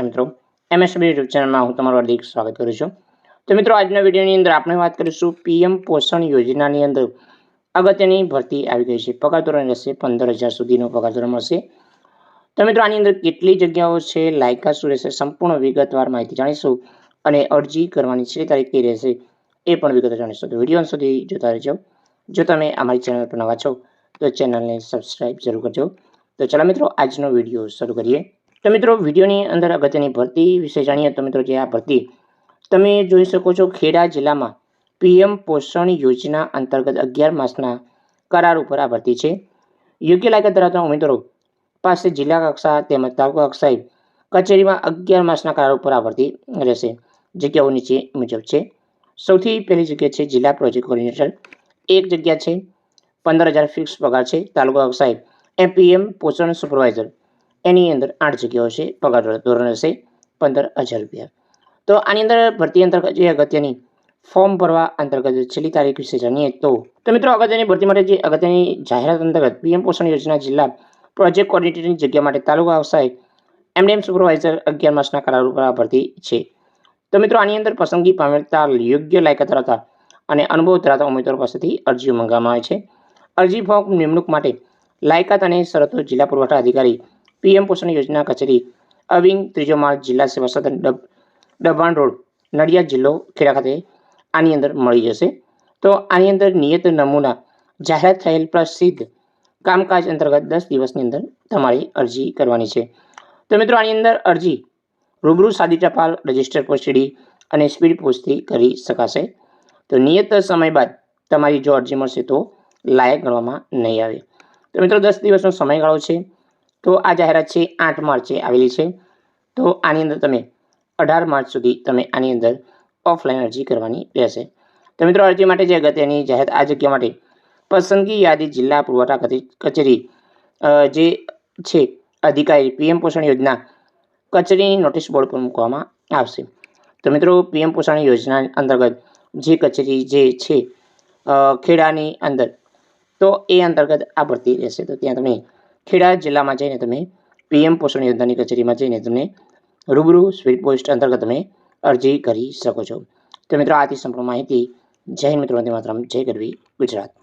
મિત્રો MSB YouTube ચેનલમાં હું તમારું હાર્દિક સ્વાગત કરું છું. તો મિત્રો, આજના વિડીયોની અંદર આપણે વાત કરીશું પીએમ પોષણ યોજનાની અંદર અગત્યની ભરતી આવી ગઈ છે. પગાર ધોરણ રહેશે, પંદર હજાર સુધીનો પગાર ધોરણ મળશે. તો મિત્રો, આની અંદર કેટલી જગ્યાઓ છે, લાયકાત શું રહેશે, સંપૂર્ણ વિગતવાર માહિતી જાણીશું અને અરજી કરવાની છેલ્લી તારીખ કઈ રહેશે એ પણ વિગતો જાણીશું. તો વીડિયો સુધી જોતા રહેજો. જો તમે અમારી ચેનલ પર નવા છો, તો ચેનલને સબસ્ક્રાઇબ જરૂર કરજો. તો ચાલો મિત્રો, આજનો વીડિયો શરૂ કરીએ. તો મિત્રો, વિડીયોની અંદર અગત્યની ભરતી વિશે જાણીએ તો મિત્રો જે આ ભરતી, તમે જોઈ શકો છો ખેડા જિલ્લામાં પીએમ પોષણ યોજના અંતર્ગત અગિયાર માસના કરાર ઉપર આ ભરતી છે. યોગ્ય લાયકાત ધરાવતા ઉમેદવારો પાસે જિલ્લા કક્ષા તેમજ તાલુકા કક્ષાએ કચેરીમાં અગિયાર માસના કરાર ઉપર આ ભરતી રહેશે. જગ્યાઓ નીચે મુજબ છે. સૌથી પહેલી જગ્યા છે જિલ્લા પ્રોજેક્ટ કોર્ડિનેટર. એક જગ્યા છે પંદર હજાર ફિક્સ પગાર છે. તાલુકા કક્ષાએ એમપીએમ પોષણ સુપરવાઇઝર. એની અંદર આઠ જગ્યાઓ છે, પગાર ધોરણ હશે પંદર હજાર રૂપિયા. તો આની અંદર ભરતી અંતર્ગત જે અગત્યની ફોર્મ ભરવા અંતર્ગત છેલ્લી તારીખ વિશે જાણીએ તો તો મિત્રો અગત્યની ભરતી માટે જે અગત્યની જાહેરાત અંતર્ગત પીએમ પોષણ યોજના જિલ્લા પ્રોજેક્ટ કોર્ડિનેટરની જગ્યા માટે તાલુકા વ્યવસાય એમડીએમ સુપરવાઇઝર અગિયાર માસના કરાર ઉપર ભરતી છે. તો મિત્રો આની અંદર પસંદગી પામેલા યોગ્ય લાયકાત ધરાવતા અને અનુભવ ધરાવતા ઉમેદવારો પાસેથી અરજીઓ મંગાવવામાં આવે છે. અરજી ફોર્મ નિમણૂક માટે લાયકાત અને શરતો જિલ્લા પુરવઠા અધિકારી પીએમ પોષણ યોજના કચેરી, અવિંગ ત્રીજો માળ જિલ્લા સેવા સદન, ડબ ડબાણ રોડ, નડિયાદ જિલ્લો, ખેડા ખાતે આની અંદર મળી જશે. તો આની અંદર નિયત નમૂના જાહેરાત થયેલ પ્રસિદ્ધ કામકાજ અંતર્ગત દસ દિવસની અંદર તમારી અરજી કરવાની છે. તો મિત્રો, આની અંદર અરજી રૂબરૂ સાદી ટપાલ, રજિસ્ટર પોસ્ટડી અને સ્પીડ પોસ્ટથી કરી શકાશે. તો નિયત સમય બાદ તમારી જો અરજી મળશે તો લાયક ગણવામાં નહીં આવે. તો મિત્રો, દસ દિવસનો સમયગાળો છે. તો આ જાહેરાત છે, આઠ માર્ચે આવેલી છે. તો આની અંદર તમે અઢાર માર્ચ સુધી તમે આની અંદર ઓફલાઈન અરજી કરવાની રહેશે. તો મિત્રો, અરજી માટે જે અગત્યની જાહેરાત આ જગ્યા માટે પસંદગી યાદી જિલ્લા પુરવઠા કચે- કચેરી જે છે, અધિકારી પીએમ પોષણ યોજના કચેરીની નોટિસ બોર્ડ પર મૂકવામાં આવશે. તો મિત્રો, પીએમ પોષણ યોજના અંતર્ગત જે કચેરી જે છે ખેડાની અંદર, તો એ અંતર્ગત આ ભરતી રહેશે. તો ત્યાં તમે ખેડા જિલ્લામાં જઈને તમે પીએમ પોષણ યોજનાની કચેરીમાં જઈને તમે રૂબરૂ સ્પીડ પોસ્ટ અંતર્ગત તમે અરજી કરી શકો છો. તો મિત્રો, આથી સંપૂર્ણ માહિતી જય મિત્રો, વંદે માતરમ, જય ગરવી ગુજરાત.